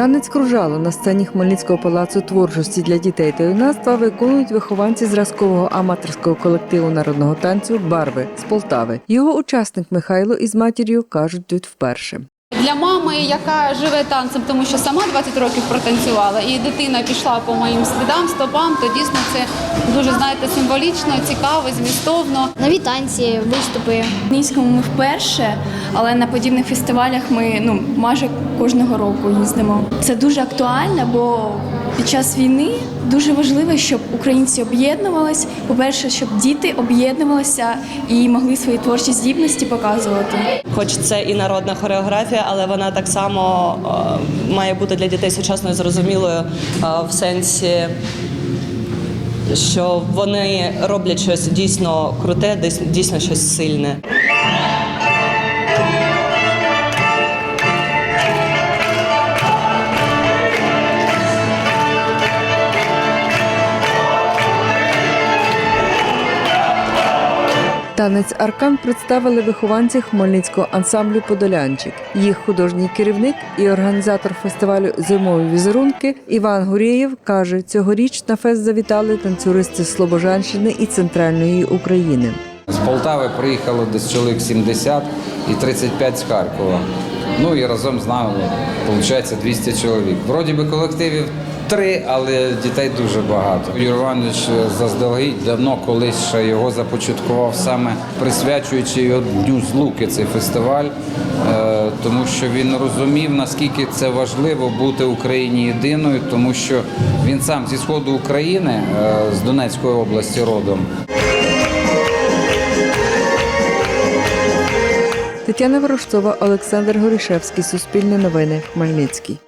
Танець кружало на сцені Хмельницького палацу творчості для дітей та юнацтва виконують вихованці зразкового аматорського колективу народного танцю Барви з Полтави. Його учасник Михайло із матір'ю кажуть тут вперше. Для мами, яка живе танцем, тому що сама 20 років протанцювала, і дитина пішла по моїм слідам, стопам, то дійсно це дуже знаєте символічно, цікаво, змістовно. Нові танці, виступи. В Низькому ми вперше, але на подібних фестивалях ми ну майже кожного року їздимо. Це дуже актуально, бо під час війни дуже важливо, щоб українці об'єднувались. По-перше, щоб діти об'єднувалися і могли свої творчі здібності показувати. Хоч це і народна хореографія, але вона так само е, має бути для дітей сучасною зрозумілою е, в сенсі, що вони роблять щось дійсно круте, дійсно щось сильне. Танець Аркан представили вихованці Хмельницького ансамблю Подолянчик. Їх художній керівник і організатор фестивалю Зимові візерунки Іван Гурєєв каже, цьогоріч на фест завітали танцюристи Слобожанщини і центральної України. З Полтави приїхало десь чоловік 70 і 35 з Харкова. Ну і разом з нами виходить 200 чоловік. Вроді би колективів три, але дітей дуже багато. Юрій Іванович заздалегідь давно колись ще його започаткував саме присвячуючи його Дню Злуки цей фестиваль, е, тому що він розумів, наскільки це важливо бути Україні єдиною, тому що він сам зі сходу України, е, з Донецької області родом. Тетяна Ворожцова, Олександр Горішевський, Суспільне новини, Хмельницький.